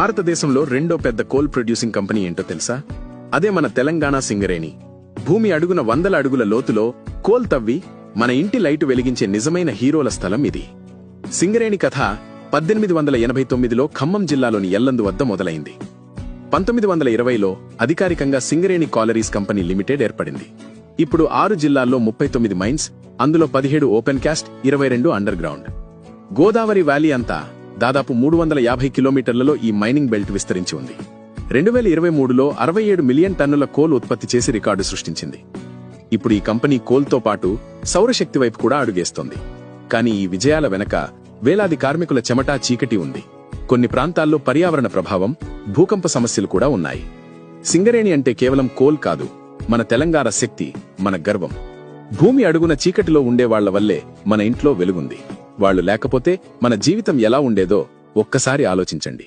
భారతదేశంలో రెండో పెద్ద కోల్ ప్రొడ్యూసింగ్ కంపెనీ ఏంటో తెలుసా? అదే మన తెలంగాణ సింగరేణి. భూమి అడుగున వందల అడుగుల లోతులో కోల్ తవ్వి మన ఇంటి లైటు వెలిగించే నిజమైన హీరోల స్థలం ఇది. సింగరేణి కథ పద్దెనిమిది వందల ఎనభై తొమ్మిదిలో ఖమ్మం జిల్లాలోని ఎల్లందు వద్ద మొదలైంది. పంతొమ్మిది వందల ఇరవైలో అధికారికంగా సింగరేణి కాలరీస్ కంపెనీ లిమిటెడ్ ఏర్పడింది. ఇప్పుడు ఆరు జిల్లాల్లో ముప్పై తొమ్మిది మైన్స్ అందులో పదిహేడు ఓపెన్ క్యాస్ట్ ఇరవై రెండు అండర్ గ్రౌండ్. గోదావరి వ్యాలీ అంతా దాదాపు మూడు వందల యాభై కిలోమీటర్లలో ఈ మైనింగ్ బెల్ట్ విస్తరించి ఉంది. రెండు వేల ఇరవై మూడులో అరవై ఏడు మిలియన్ టన్నుల కోల్ ఉత్పత్తి చేసి రికార్డు సృష్టించింది. ఇప్పుడు ఈ కంపెనీ కోల్తో పాటు సౌరశక్తి వైపు కూడా అడుగేస్తోంది. కానీ ఈ విజయాల వెనక వేలాది కార్మికుల చెమటా చీకటి ఉంది. కొన్ని ప్రాంతాల్లో పర్యావరణ ప్రభావం భూకంప సమస్యలు కూడా ఉన్నాయి. సింగరేణి అంటే కేవలం కోల్ కాదు మన తెలంగాణ శక్తి మన గర్వం. భూమి అడుగున చీకటిలో ఉండేవాళ్ళ వల్లే మన ఇంట్లో వెలుగుంది. వాళ్ళు లేకపోతే మన జీవితం ఎలా ఉండేదో ఒక్కసారి ఆలోచించండి.